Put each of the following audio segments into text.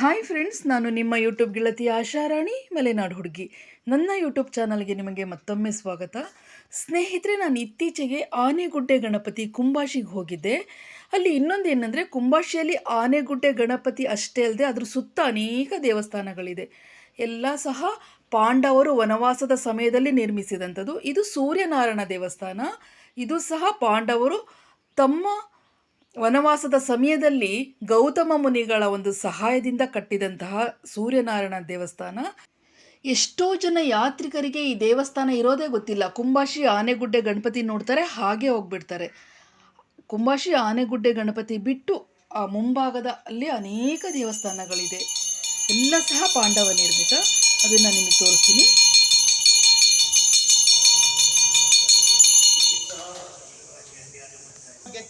Hi friends ನಾನು ನಿಮ್ಮ YouTube ಗೆಳತಿ ಆಶಾರಾಣಿ ಮಲೆನಾಡು ಹುಡುಗಿ. ನನ್ನ ಯೂಟ್ಯೂಬ್ ಚಾನಲ್ಗೆ ನಿಮಗೆ ಮತ್ತೊಮ್ಮೆ ಸ್ವಾಗತ. ಸ್ನೇಹಿತರೆ, ನಾನು ಇತ್ತೀಚೆಗೆ ಆನೆಗುಡ್ಡೆ ಗಣಪತಿ ಕುಂಬಾಶಿಗೆ ಹೋಗಿದ್ದೆ. ಅಲ್ಲಿ ಇನ್ನೊಂದು ಏನಂದರೆ ಕುಂಬಾಶಿಯಲ್ಲಿ ಆನೆಗುಡ್ಡೆ ಗಣಪತಿ ಅಷ್ಟೇ ಅಲ್ಲದೆ ಅದ್ರ ಸುತ್ತ ಅನೇಕ ದೇವಸ್ಥಾನಗಳಿದೆ. ಎಲ್ಲ ಸಹ ಪಾಂಡವರು ವನವಾಸದ ಸಮಯದಲ್ಲಿ ನಿರ್ಮಿಸಿದಂಥದ್ದು. ಇದು ಸೂರ್ಯನಾರಾಯಣ ದೇವಸ್ಥಾನ. ಇದು ಸಹ ಪಾಂಡವರು ತಮ್ಮ ವನವಾಸದ ಸಮಯದಲ್ಲಿ ಗೌತಮ ಮುನಿಗಳ ಒಂದು ಸಹಾಯದಿಂದ ಕಟ್ಟಿದಂತಹ ಸೂರ್ಯನಾರಾಯಣ ದೇವಸ್ಥಾನ. ಎಷ್ಟೋ ಜನ ಯಾತ್ರಿಕರಿಗೆ ಈ ದೇವಸ್ಥಾನ ಇರೋದೇ ಗೊತ್ತಿಲ್ಲ. ಕುಂಬಾಶಿ, ಆನೆಗುಡ್ಡೆ ಗಣಪತಿ ನೋಡ್ತಾರೆ, ಹಾಗೆ ಹೋಗ್ಬಿಡ್ತಾರೆ. ಕುಂಬಾಶಿ, ಆನೆಗುಡ್ಡೆ ಗಣಪತಿ ಬಿಟ್ಟು ಆ ಮುಂಭಾಗದ ಅಲ್ಲಿ ಅನೇಕ ದೇವಸ್ಥಾನಗಳಿದೆ. ಎಲ್ಲ ಸಹ ಪಾಂಡವ ನಿರ್ಮಿತ ಅದನ್ನು ನಿಮಗೆ ತೋರಿಸ್ತೀನಿ.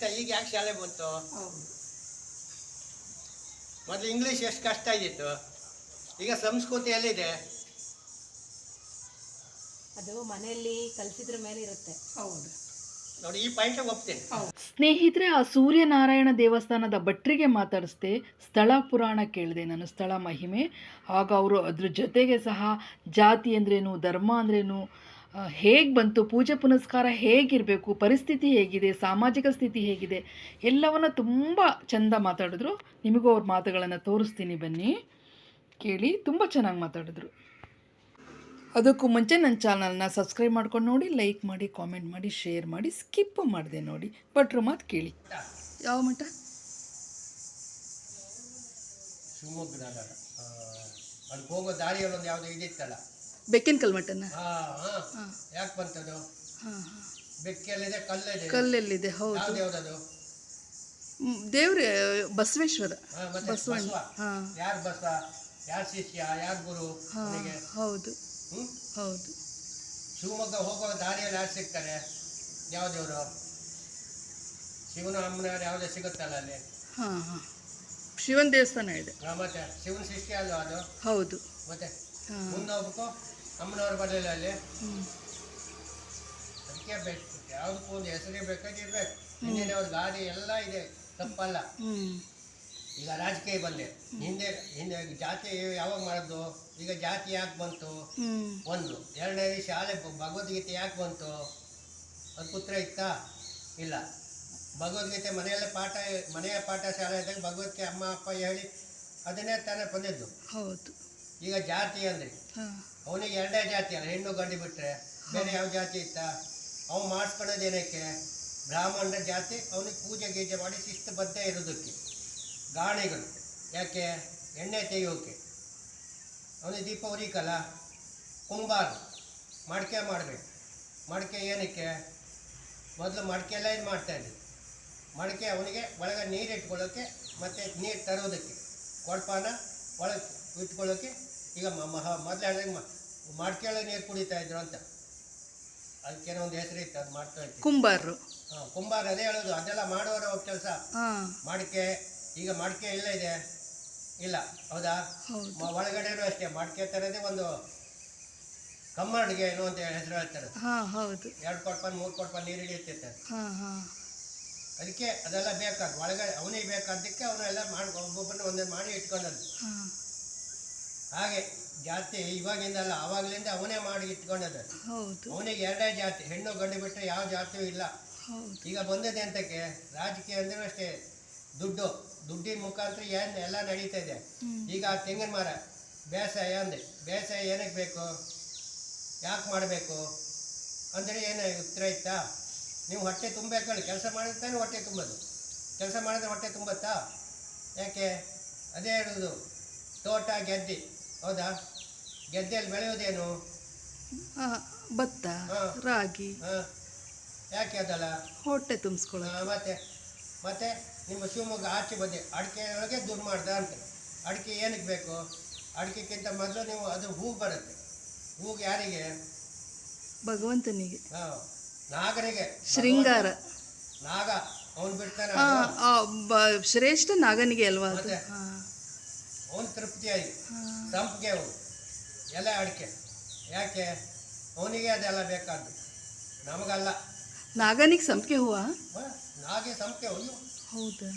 ಗೆತ್ತ ಈಗ ಯಾಕೆ ಶಾಲೆ ಬಂತು? ಮೊದಲು ಇಂಗ್ಲೀಷ್ ಎಷ್ಟು ಕಷ್ಟ ಇದ್ದಿತ್ತು? ಈಗ ಸಂಸ್ಕೃತಿ ಎಲ್ಲಿದೆ ಅದು ಮನೆಯಲ್ಲಿ ಕಲಿಸಿದ್ರ ಮೇಲೆ ಇರುತ್ತೆ. ಹೌದು. ನೋಡಿ ಈ ಪಾಯಿಂಟ್ ಒಪ್ತೇನೆ. ಸ್ನೇಹಿತರೆ ಆ ಸೂರ್ಯನಾರಾಯಣ ದೇವಸ್ಥಾನದ ಭಟ್ರಿಗೆ ಮಾತಾಡಿಸ್ದೆ ಸ್ಥಳ ಪುರಾಣ ಕೇಳಿದೆ ನಾನು ಸ್ಥಳ ಮಹಿಮೆ. ಆಗ ಅವರು ಅದ್ರ ಜೊತೆಗೆ ಸಹ ಜಾತಿ ಅಂದ್ರೇನು ಧರ್ಮ ಅಂದ್ರೇನು ಹೇಗೆ ಬಂತು? ಪೂಜೆ ಪುನಸ್ಕಾರ ಹೇಗಿರಬೇಕು? ಪರಿಸ್ಥಿತಿ ಹೇಗಿದೆ? ಸಾಮಾಜಿಕ ಸ್ಥಿತಿ ಹೇಗಿದೆ? ಎಲ್ಲವನ್ನು ತುಂಬ ಚೆಂದ ಮಾತಾಡಿದ್ರು. ನಿಮಗೂ ಅವ್ರ ಮಾತುಗಳನ್ನು ತೋರಿಸ್ತೀನಿ ಬನ್ನಿ. ಕೇಳಿ ತುಂಬ ಚೆನ್ನಾಗಿ ಮಾತಾಡಿದ್ರು. ಅದಕ್ಕೂ ಮುಂಚೆ ನನ್ನ ಚಾನಲ್ನ ಸಬ್ಸ್ಕ್ರೈಬ್ ಮಾಡ್ಕೊಂಡು ನೋಡಿ ಲೈಕ್ ಮಾಡಿ ಕಾಮೆಂಟ್ ಮಾಡಿ ಶೇರ್ ಮಾಡಿ ಸ್ಕಿಪ್ ಮಾಡಿದೆ ನೋಡಿ. ಭಟ್ರು ಮಾತು ಕೇಳಿ. ಯಾವ ಮಠ? ಶಿವಮೊಗ್ಗದಾಗ ಅಲ್ಲಿ ಹೋಗೋ ದಾರಿಯಲ್ಲಿ ಒಂದು ಯಾವುದೋ ಇದಿತ್ತಲ್ಲ. ಬೆಕ್ಕಿನ ಹಾಂ ಯಾಕೆ ಬಂತದು? ಬೆಕ್ಕೆಲ್ಲಿದೆ ಕಲ್ಲಿದೆ ಕಲ್ಲೆಲ್ಲಿದೆ. ಹೌದು. ದೇವ್ರ ಯಾವ್ದದು? ದೇವ್ರೆ ಬಸವೇಶ್ವರ. ಬಸವಣ್ಣ. ಯಾರು ಬಸವ? ಯಾರು ಶಿಷ್ಯ? ಯಾರು ಗುರು ಹೌದು. ಹೌದು. ಶಿವಮೊಗ್ಗ ಹೋಗೋ ದಾರಿಯಲ್ಲಿ ಯಾರು ಸಿಗ್ತಾರೆ? ಯಾವ ದೇವರು ಶಿವನ ಅಮ್ಮನ ಯಾವುದೇ ಸಿಗುತ್ತಲ್ಲ ಅಲ್ಲಿ? ಹಾಂ ಹಾಂ. ಶಿವನ ದೇವಸ್ಥಾನ ಇದೆ. ಮತ್ತೆ ಶಿವನ ಶಿಷ್ಯ ಅಲ್ವಾ ಅದು? ಹೌದು. ಮತ್ತೆ ಮುಂದೆ ಹೋಗ್ಬೇಕು? ಅಮ್ಮನವ್ರ ಬರಲಿಲ್ಲ ಅಲ್ಲಿ. ಅದಕ್ಕೆ ಬೇಕು. ಯಾವುದಕ್ಕೂ ಒಂದು ಹೆಸರೇ ಬೇಕಾಗಿರ್ಬೇಕು ಹಿಂದಿನ ಅವ್ರ ಗಾಡಿ ಎಲ್ಲ ಇದೆ. ತಪ್ಪಲ್ಲ. ಈಗ ರಾಜಕೀಯ ಬಂದೆ. ಹಿಂದೆ ಹಿಂದೆ ಜಾತಿ ಯಾವಾಗ ಮಾಡಿದ್ದು ಈಗ ಜಾತಿ ಯಾಕೆ ಬಂತು? ಒಂದು. ಎರಡನೇ ಶಾಲೆ ಭಗವದ್ಗೀತೆ ಯಾಕೆ ಬಂತು? ಅದು ಪುತ್ರ ಇತ್ತಾ? ಇಲ್ಲ. ಭಗವದ್ಗೀತೆ ಮನೆಯಲ್ಲೇ ಪಾಠ ಮನೆಯ ಪಾಠ ಶಾಲೆ ಇದ್ದಾಗ ಭಗವದ್ಗೀತೆ ಅಮ್ಮ ಅಪ್ಪ ಹೇಳಿ ಅದನ್ನೇ ತಾನೇ ಬಂದಿದ್ದು. ಹೌದು. ಈಗ ಜಾತಿ ಅಂದ್ರೆ ಅವನಿಗೆ ಎರಡೇ ಜಾತಿ ಅಲ್ಲ ಹೆಣ್ಣು ಗಂಡು ಬಿಟ್ಟರೆ ಬೇರೆ ಯಾವ ಜಾತಿ ಇತ್ತ? ಅವ್ನು ಮಾಡಿಸ್ಕೊಳ್ಳೋದು ಏನಕ್ಕೆ? ಬ್ರಾಹ್ಮಣರ ಜಾತಿ ಅವನಿಗೆ ಪೂಜೆ ಗೀಜೆ ಮಾಡಿ ಶಿಸ್ತುಬದ್ಧ ಇರೋದಕ್ಕೆ. ಗಾಣಿಗಳು. ಯಾಕೆ? ಎಣ್ಣೆ ತೆಗೆಯೋಕೆ. ಅವನಿಗೆ ದೀಪ ಉರಿಕಲ್ಲ ಕುಂಬಾರ. ಮಡಿಕೆ ಮಾಡಬೇಕು. ಮಡಿಕೆ ಏನಕ್ಕೆ? ಮೊದಲು ಮಡಿಕೆ ಎಲ್ಲ ಇದು ಮಾಡ್ತಾಯಿದ್ವಿ ಮಡಿಕೆ ಅವನಿಗೆ ಒಳಗೆ ನೀರು ಇಟ್ಕೊಳ್ಳೋಕ್ಕೆ ಮತ್ತು ನೀರು ತರೋದಕ್ಕೆ. ಕೊಡಪಾನ ಒಳಗೆ ಇಟ್ಕೊಳ್ಳೋಕ್ಕೆ ಈಗ ಮೊದಲು ಹೇಳಿದಾಗ ಮಾಡ್ಕೊಳ್ಳೋ ನೀರು ಕುಡಿತಾ ಇದ್ರು ಅಂತ. ಅದಕ್ಕೇನೋ ಒಂದು ಹೆಸರು ಇತ್ತು ಅದು ಮಾಡ್ತಾ ಇತ್ತು ಕುಂಬಾರರು. ಹಾಂ ಕುಂಬಾರ ಅದೇ ಹೇಳೋದು ಅದೆಲ್ಲ ಮಾಡೋರ ಕೆಲಸ. ಮಾಡಿಕೆ ಈಗ ಮಡಿಕೆ ಇಲ್ಲ ಇದೆ. ಇಲ್ಲ ಹೌದಾ? ಒಳಗಡೆ ಒಳಗಡೆನೂ ಅಷ್ಟೇ ಮಡಿಕೆ ತರದೇ ಒಂದು ಕಮ್ಮಡಿಗೆ ಏನೋ ಅಂತ ಹೆಸರು ಹೇಳ್ತಾರೆ. ಹೌದು. ಎರಡು ಕೊಡ್ಪಾನ್ ಮೂರು ಕೊಡ್ಪಾನ್ ನೀರು ಹಿಡಿಯುತ್ತೆ ಅದಕ್ಕೆ ಅದೆಲ್ಲ ಬೇಕಾದ ಒಳಗಡೆ ಅವನಿಗೆ ಬೇಕಾದಕ್ಕೆ ಅವನ್ನೆಲ್ಲ ಮಾಡಿ ಒಬ್ಬೊಬ್ಬರನ್ನ ಒಂದೇ ಮಾಡಿ ಇಟ್ಕೊಂಡದ್ದು. ಹಾಗೆ ಜಾತಿ ಇವಾಗಿಂದಲ್ಲ ಆವಾಗಲಿಂದ ಅವನೇ ಮಾಡಿ ಇಟ್ಕೊಂಡದ ಹೌದು. ಅವನಿಗೆ ಎರಡೇ ಜಾತಿ ಹೆಣ್ಣು ಗಂಡು ಬಿಟ್ಟರೆ ಯಾವ ಜಾತಿಯೂ ಇಲ್ಲ. ಈಗ ಬಂದದೆ ಅಂತಕ್ಕೆ ರಾಜಕೀಯ ಅಂದ್ರೆ ಅಷ್ಟೇ ದುಡ್ಡು ದುಡ್ಡಿನ ಮುಖಾಂತರ ಏನು ಎಲ್ಲ ನಡೀತಾ ಇದೆ. ಈಗ ಆ ತೆಂಗಿನ ಮರ ಬೇಸಾಯ ಅಂದೆ ಬೇಸಾಯ ಏನಕ್ಕೆ ಬೇಕು? ಯಾಕೆ ಮಾಡಬೇಕು? ಅಂದರೆ ಏನು ಉತ್ತರ ಇತ್ತಾ? ನೀವು ಹೊಟ್ಟೆ ತುಂಬಬೇಕಲ್ಲ ಕೆಲಸ ಮಾಡಿದ್ರೆ ತಾನೇ ಹೊಟ್ಟೆ ತುಂಬೋದು. ಕೆಲಸ ಮಾಡಿದ್ರೆ ಹೊಟ್ಟೆ ತುಂಬತ್ತಾ? ಯಾಕೆ? ಅದೇ ಹೇಳೋದು ತೋಟ ಗೆದ್ದೆ ಹೌದಾ? ಗೆದ್ದೆಯಲ್ಲಿ ಬೆಳೆಯೋದೇನು ಭತ್ತ ಹಾ. ರಾಗಿ. ಹಾಂ. ಯಾಕೆ ಅದಲ್ಲ? ಹೊಟ್ಟೆ ತುಂಬಿಸ್ಕೊಳ್ಳೋದು ಮತ್ತೆ ಮತ್ತೆ ನಿಮ್ಮ ಶಿವಮೊಗ್ಗ ಆಚೆ ಬಂದೆ ಅಡಿಕೆ ಒಳಗೆ ದುಡ್ಡು ಮಾಡ್ದ ಅಂತ. ಅಡಿಕೆ ಏನಕ್ಕೆ ಬೇಕು? ಅಡಿಕೆಗಿಂತ ಮೊದಲು ನೀವು ಅದು ಹೂ ಬರುತ್ತೆ. ಹೂಗೆ ಯಾರಿಗೆ? ಭಗವಂತನಿಗೆ. ಹಾಂ ನಾಗರಿಗೆ ಶೃಂಗಾರ. ನಾಗ ಅವನು ಬಿಡ್ತಾನೆ ಹಾಂ ಆ, ಬ- ಶ್ರೇಷ್ಠ ನಾಗನಿಗೆ ಅಲ್ವಾ ಅದು? ಮತ್ತೆ? ಹಾಂ. ಅವನು ತೃಪ್ತಿಯಾಗಿ. ಆಯ್ತು ಸಂಪಿಗೆ ಅವನು. ಎಲ್ಲ ಅಡಿಕೆ. ಯಾಕೆ? ಅವನಿಗೆ ಅದೆಲ್ಲ ಬೇಕಾದ್ದು. ನಮಗಲ್ಲ. ನಾಗನಿಗೆ ಸಂಪಿಗೆ ಹೂವ? ನಾಗೆ ಸಂಪಿಗೆ ಹೂವು. ಹೌದಾ?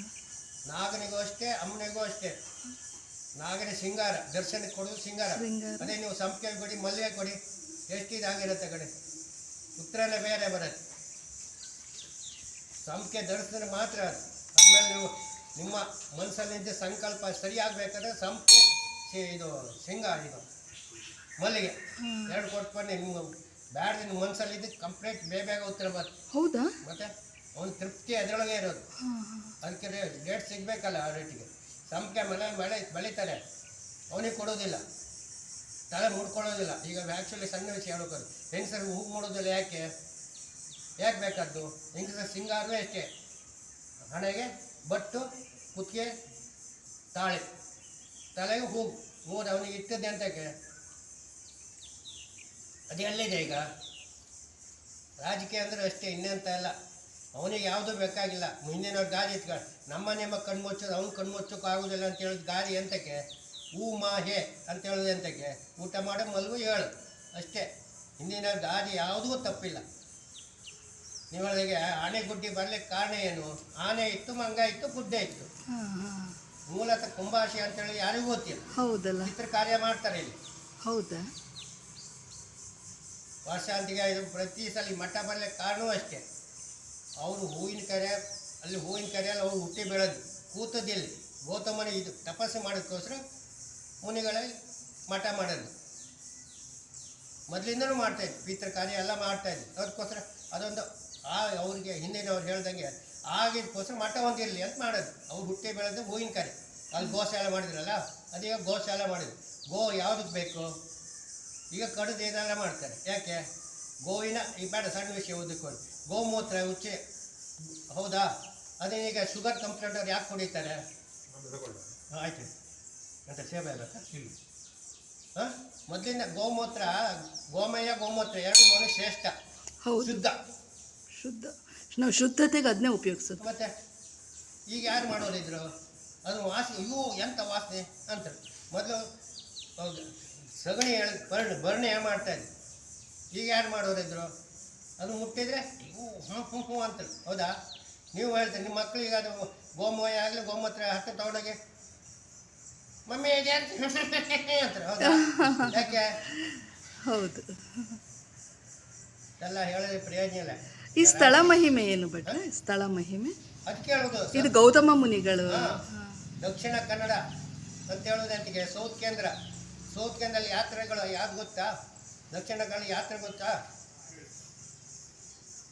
ನಾಗನಿಗೂ ಅಷ್ಟೇ ಅಮ್ಮನಿಗೂ ಅಷ್ಟೇ. ನಾಗನ ಸಿಂಗಾರ ದರ್ಶನಕ್ಕೆ ಕೊಡೋದು ಸಿಂಗಾರ. ಅದೇ ನೀವು ಸಂಪಿಗೆ ಕೊಡಿ ಮಲ್ಲಿಗೆ ಕೊಡಿ. ಎಷ್ಟು ಇದಾಗಿರುತ್ತೆ ಕಡೆ ಉತ್ತರನೇ ಬೇರೆ ಬರುತ್ತೆ. ಸಂಪಿಗೆ ದರ್ಶನ ಮಾತ್ರ ಅದು. ಆಮೇಲೆ ನೀವು ನಿಮ್ಮ ಮನಸ್ಸಲ್ಲಿದ್ದ ಸಂಕಲ್ಪ ಸರಿಯಾಗಬೇಕಾದ್ರೆ ಸಂಪಿಗೆ ಸಿ- ಇದು ಶೇಂಗಾ ಇದು. ಮಲ್ಲಿಗೆ. ಎರಡು ಕೊಟ್ಟು ಬನ್ನಿ ನಿಮ್ಮ ಬ್ಯಾಡ ನಿಮ್ಮ ಮನಸ್ಸಲ್ಲಿದ್ದು ಕಂಪ್ಲೀಟ್ ಬೇಗ ಬೇಗ ಉತ್ತರ ಬರ್ತದೆ ಹೌದಾ? ಮತ್ತೆ ಒಂದು ತೃಪ್ತಿ ಅದರೊಳಗೆ ಇರೋದು. ಅದಕ್ಕೆ ಡೇಟ್ ಸಿಗಬೇಕಲ್ಲ ಆ ರೇಟಿಗೆ ಸಂಪಿಗೆ ಮನೆ ಮಳೆ ಬೆಳೀತಾರೆ. ಅವನಿಗೆ ಕೊಡೋದಿಲ್ಲ. ತಲೆ ಮುಡ್ಕೊಳ್ಳೋದಿಲ್ಲ ಈಗ ಆ್ಯಕ್ಚುಲಿ ಸಣ್ಣ ವಿಷಯ ಹೇಳ್ಬೋದು ಹೆಂಗಸರು ಹೂ ಮಾಡೋದಿಲ್ಲ ಯಾಕೆ? ಯಾಕೆ ಬೇಕಾದ್ದು? ಹೆಂಗಸರ ಸಿಂಗಾರವೇ ಅಷ್ಟೇ. ಹಣೆಗೆ ಬಟ್ಟು ಕುತ್ತಿಗೆ ತಾಳೆ. ತಲೆಗೆ ಹೋಗು. ಮೂರು ಅವನಿಗೆ ಇಟ್ಟದ್ದೆ ಅಂತಕ್ಕೆ ಅದೇ ಅಲ್ಲಿದೆ ಈಗ. ರಾಜಕೀಯ ಅಂದರೆ ಅಷ್ಟೇ, ಇನ್ನೆಂತ ಇಲ್ಲ. ಅವನಿಗೆ ಯಾವುದೂ ಬೇಕಾಗಿಲ್ಲ. ಮುಂದಿನವ್ರು ಗಾದಿ ಇಟ್ಕೊಂಡು ನಮ್ಮ ಕಣ್ಣು ಮುಚ್ಚೋದು ಅವ್ನು ಕಣ್ಣು ಮುಚ್ಚೋಕೆ ಆಗೋದಿಲ್ಲ ಅಂತ ಹೇಳೋದು ಗಾದಿ ಎಂತಕ್ಕೆ ಹೂ ಮಾ ಹೇ ಅಂತ ಹೇಳೋದು ಎಂತಕ್ಕೆ ಊಟ ಮಾಡೋ, ಮಲ್ಗು, ಹೇಳು. ಅಷ್ಟೇ. ಹಿಂದಿನ ದಾರಿ ಯಾವುದೂ ತಪ್ಪಿಲ್ಲ. ನೀವಳಿಗೆ ಆನೆ ಗುಡ್ಡಿ ಬರ್ಲಿಕ್ಕೆ ಕಾರಣ ಏನು? ಆನೆ ಇತ್ತು ಮಂಗ ಇತ್ತು ಗುಡ್ಡೆ ಇತ್ತು. ಮೂಲತಃ ಕುಂಭಾಶಿ ಅಂತ ಹೇಳಿ ಅಂತೇಳಿ ಯಾರಿಗೂ ಗೊತ್ತಿಲ್ಲ. ಹೌದಲ್ಲ? ಚಿತ್ರ ಕಾರ್ಯ ಮಾಡ್ತಾರೆ ಇಲ್ಲಿ. ಹೌದಾ? ವರ್ಷಾಂತಿಗೆ ಇದು ಪ್ರತಿ ಸಲ ಮಠ ಬರ್ಲಿಕ್ಕೆ ಕಾರಣವೂ ಅಷ್ಟೇ. ಅವರು ಹೂವಿನ ಕರೆ ಅಲ್ಲಿ ಹೂವಿನ ಕರೆಯಲ್ಲಿ ಅವ್ರು ಹುಟ್ಟಿ ಬೆಳೆದು ಕೂತದಿಲ್ಲಿ ಗೌತಮನ ಇದು ತಪಸ್ಸು ಮಾಡೋದಕ್ಕೋಸ್ಕರ ಮುನಿಗಳಲ್ಲಿ ಮಠ ಮಾಡೋದು ಮೊದಲಿಂದನೂ ಮಾಡ್ತಾಯಿದ್ರು ಪಿತೃ ಕಾರ್ಯ ಎಲ್ಲ ಮಾಡ್ತಾಯಿದ್ವಿ ಅದಕ್ಕೋಸ್ಕರ ಅದೊಂದು ಆ ಅವ್ರಿಗೆ ಹಿಂದಿನವ್ರು ಹೇಳ್ದಂಗೆ ಆಗಿದ್ದಕ್ಕೋಸ್ಕರ ಮಠ ಒಂದಿರಲಿ ಅಂತ ಮಾಡೋದು. ಅವ್ರು ಹುಟ್ಟಿ ಬೆಳೆದು ಹೂವಿನ ಕರೆ. ಅಲ್ಲಿ ಗೋಶಾಲೆ ಮಾಡಿದ್ರಲ್ಲ ಅದೀಗ ಗೋಶಾಲೆ ಮಾಡಿದ್ರು. ಗೋ ಯಾವುದಕ್ಕೆ ಬೇಕು? ಈಗ ಕಡಿದು ಇದೆಲ್ಲ ಮಾಡ್ತಾರೆ. ಯಾಕೆ? ಗೋವಿನ ಈ ಬೇಡ ಸಣ್ಣ ವಿಷಯ ಓದಿಕೊಂಡು ಗೋಮೂತ್ರ ಉಚ್ಚೆ. ಹೌದಾ? ಅದೇನೀಗ ಶುಗರ್ ಕಂಪ್ಲೇಂಟ್ ಅವ್ರು ಯಾಕೆ ಕುಡಿತಾರೆ? ಹಾಂ, ಆಯ್ತು. ಅಂತ ಸೇವೆ ಅಲ್ಲ ಹಾಂ? ಮೊದಲಿಂದ ಗೋಮೂತ್ರ ಗೋಮಯ ಗೋಮೂತ್ರ ಎರಡು ಮನು ಶ್ರೇಷ್ಠ. ಹೌದು. ಶುದ್ಧ. ಶುದ್ಧ ನಾವು ಶುದ್ಧತೆಗೆ ಅದನ್ನೇ ಉಪಯೋಗಿಸೋದು ಮತ್ತೆ ಈಗ ಯಾರು ಮಾಡೋರಿದ್ರು ಅದು ವಾಸನೆ ಇವು ಎಂಥ ವಾಸನೆ ಅಂತ. ಮೊದಲು ಹೌದು ಸಗಣಿ ಹೇಳಿ ಬರ್ಣ ಬರ್ಣೆ ಮಾಡ್ತಾ ಇದ್ರು ಈಗ ಯಾರು ಮಾಡೋರಿದ್ರು ಅದು ಮುಟ್ಟಿದ್ರೆ ಹ್ಞೂ ಹ್ಞೂ ಹ್ಞೂ ಹ್ಞೂ ಅಂತ. ಹೌದಾ? ನೀವು ಹೇಳ್ತೀರಿ ನಿಮ್ಮ ಮಕ್ಕಳಿಗೆ ಅದು ಗೋಮಯ ಆಗಲಿ ಗೋಮೂತ್ರ ಹತ್ತಿರ ತಗೊಂಡೋಗಿ ಮಮ್ಮಿ ಇದೆ ಅಂತ? ಅಂತಾರೆ ಹೌದಾ? ಯಾಕೆ? ಹೌದು. ಎಲ್ಲ ಹೇಳಿದ್ರೆ ಪ್ರಯೋಜನ ಇಲ್ಲ. ಈ ಸ್ಥಳ ಮಹಿಮೆ ಏನು ಭಟ್ರೆ? ಸ್ಥಳ ಮಹಿಮೆ? ಹೇಳೋದು ಇದು ಗೌತಮ ಮುನಿಗಳು. ದಕ್ಷಿಣ ಕನ್ನಡ ಅಂತ ಹೇಳೋದಂತಿಗೆ ಸೌತ್ ಕೇಂದ್ರ. ಸೌತ್ ಕೇಂದ್ರದಲ್ಲಿ ಯಾತ್ರೆಗಳು ಯಾವ್ದು ಗೊತ್ತಾ? ದಕ್ಷಿಣ ಕನ್ನಡ ಯಾತ್ರೆ ಗೊತ್ತಾ?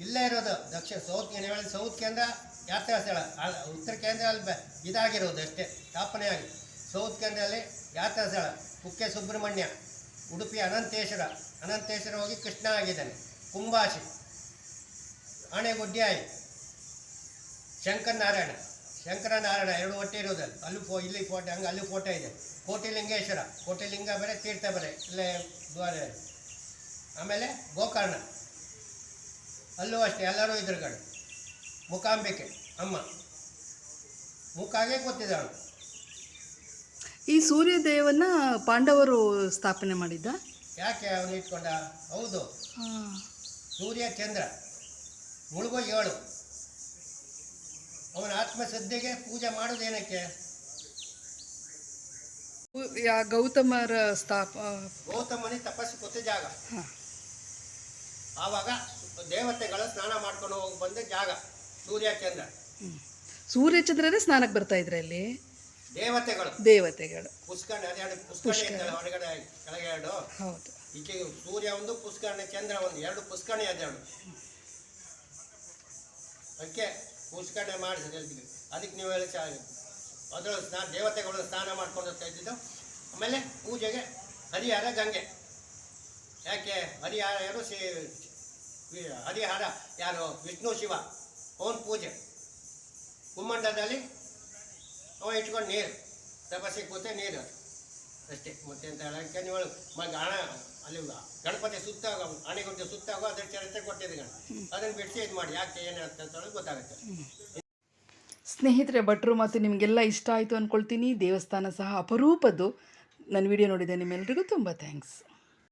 ಇಲ್ಲೇ ಇರೋದು. ದಕ್ಷಿಣ ಸೌತ್ ಕೇಂದ್ರ. ಹೇಳಿ ಸೌತ್ ಕೇಂದ್ರ ಯಾತ್ರಾ ಸ್ಥಳ. ಉತ್ತರ ಕೇಂದ್ರ ಅಲ್ಲಿ ಇದಾಗಿರೋದು ಅಷ್ಟೇ. ಸ್ಥಾಪನೆ ಆಗಿ. ಸೌತ್ ಕೇಂದ್ರದಲ್ಲಿ ಯಾತ್ರಾ ಸ್ಥಳ. ಕುಕ್ಕೆ ಸುಬ್ರಹ್ಮಣ್ಯ ಉಡುಪಿ ಅನಂತೇಶ್ವರ. ಅನಂತೇಶ್ವರ ಹೋಗಿ ಕೃಷ್ಣ ಆಗಿದ್ದಾನೆ. ಕುಂಬಾಶಿ ಆಣೆಗುಡ್ಡಿ ಆಯಿ ಶಂಕರನಾರಾಯಣ ಶಂಕರನಾರಾಯಣ ಎರಡು ಒಟ್ಟೆ ಇರೋದಲ್ಲ ಅಲ್ಲೂ ಫೋ ಇಲ್ಲಿ ಫೋಟೋ ಹಂಗೆ ಅಲ್ಲಿ ಫೋಟೋ ಇದೆ. ಕೋಟಿಲಿಂಗೇಶ್ವರ ಕೋಟಿಲಿಂಗ ಬೇರೆ ತೀರ್ಥ ಬೇರೆ ಇಲ್ಲೇ ದ್ವಾರ. ಆಮೇಲೆ ಗೋಕರ್ಣ. ಅಲ್ಲೂ ಅಷ್ಟೇ ಎಲ್ಲರೂ ಇದ್ರುಗಳು ಮುಖಾಂಬಿಕೆ ಅಮ್ಮ. ಮುಖಾಗೆ ಗೊತ್ತಿದ್ದಾಳು ಈ ಸೂರ್ಯದೇವನ ಪಾಂಡವರು ಸ್ಥಾಪನೆ ಮಾಡಿದ್ದ? ಯಾಕೆ ಅವನು ಇಟ್ಕೊಂಡ? ಹೌದು. ಸೂರ್ಯ ಚಂದ್ರ. ಮುಳುಗೋ ಏಳು ಅವನ ಆತ್ಮಶ್ರದ್ಧೆಗೆ ಪೂಜೆ ಮಾಡೋದೇನಕ್ಕೆ ಗೌತಮರ ಸ್ಥಾಪ ಗೌತಮನಿ ತಪಸ್ಸು ಕೊತ್ತ ಜಾಗ. ಆವಾಗ ದೇವತೆಗಳ ಸ್ನಾನ ಮಾಡ್ಕೊಂಡು ಹೋಗಿ ಬಂದ ಜಾಗ ಸೂರ್ಯ ಚಂದ್ರ ಸೂರ್ಯಚಂದ್ರನೇ ಸ್ನಾನಕ್ಕೆ ಬರ್ತಾ ಇದ್ರೆ ಅಲ್ಲಿ? ದೇವತೆಗಳು. ದೇವತೆಗಳು. ಪುಷ್ಕರಣಿ ಅದೆರಡು ಪುಷ್ಕರಣಿ ಹೊರಗಡೆ ಕೆಳಗೆ ಎರಡು. ಹೌದು. ಈಕೆ ಸೂರ್ಯ ಒಂದು ಪುಷ್ಕರಣಿ ಚಂದ್ರ ಒಂದು ಎರಡು ಪುಷ್ಕರಣಿ ಅದೆರಡು ಅದಕ್ಕೆ ಪುಷ್ಕರಣೆ ಮಾಡಿಸಿದೆ ಅದಕ್ಕೆ ನೀವು ಹೇಳಿ ಅದರ ಸ್ನಾನ ದೇವತೆಗಳು ಸ್ನಾನ ಮಾಡ್ಕೊಂಡು ಹೋಗ್ತಾ ಇದ್ದಿದ್ದು. ಆಮೇಲೆ ಪೂಜೆಗೆ ಹರಿಹರ ಗಂಗೆ. ಯಾಕೆ? ಹರಿಹರ ಯಾರು ಶ್ರೀ, ವಿ- ಹರಿಹರ ಯಾರು? ವಿಷ್ಣು, ಶಿವ ಅವನ ಪೂಜೆ. ಕುಮ್ಮಂಡದಲ್ಲಿ ಅವ ಇಟ್ಕೊಂಡು ನೀರು. ತಪಸ್ಸಿಗೆ ಕೂತೆ ನೀರು. ಅಷ್ಟೇ, ಮತ್ತೆ ಅಂತ ಹೇಳಕ್ಕೆ ನೀವು ಮಗ ಹಣ, ಅಲ್ಲಿ ಗಣಪತಿ ಸುತ್ತಾಗ ಸುತ್ತ ಆಗೋ ಅದ್ರ ಚರಿತ್ರೆ ಗಣ. ಅದನ್ನು ಬಿಡಿಸಿ ಇದು ಮಾಡಿ, ಯಾಕೆ ಏನು ಅಂತ ಗೊತ್ತಾಗುತ್ತೆ. ಸ್ನೇಹಿತರೆ, ಭಟ್ರು ಮತ್ತು ನಿಮಗೆಲ್ಲ ಇಷ್ಟ ಆಯಿತು ಅಂದ್ಕೊಳ್ತೀನಿ ದೇವಸ್ಥಾನ ಸಹ ಅಪರೂಪದ್ದು. ನನ್ನ ವಿಡಿಯೋ ನೋಡಿದೆ ನಿಮ್ಮೆಲ್ಲರಿಗೂ ತುಂಬ ಥ್ಯಾಂಕ್ಸ್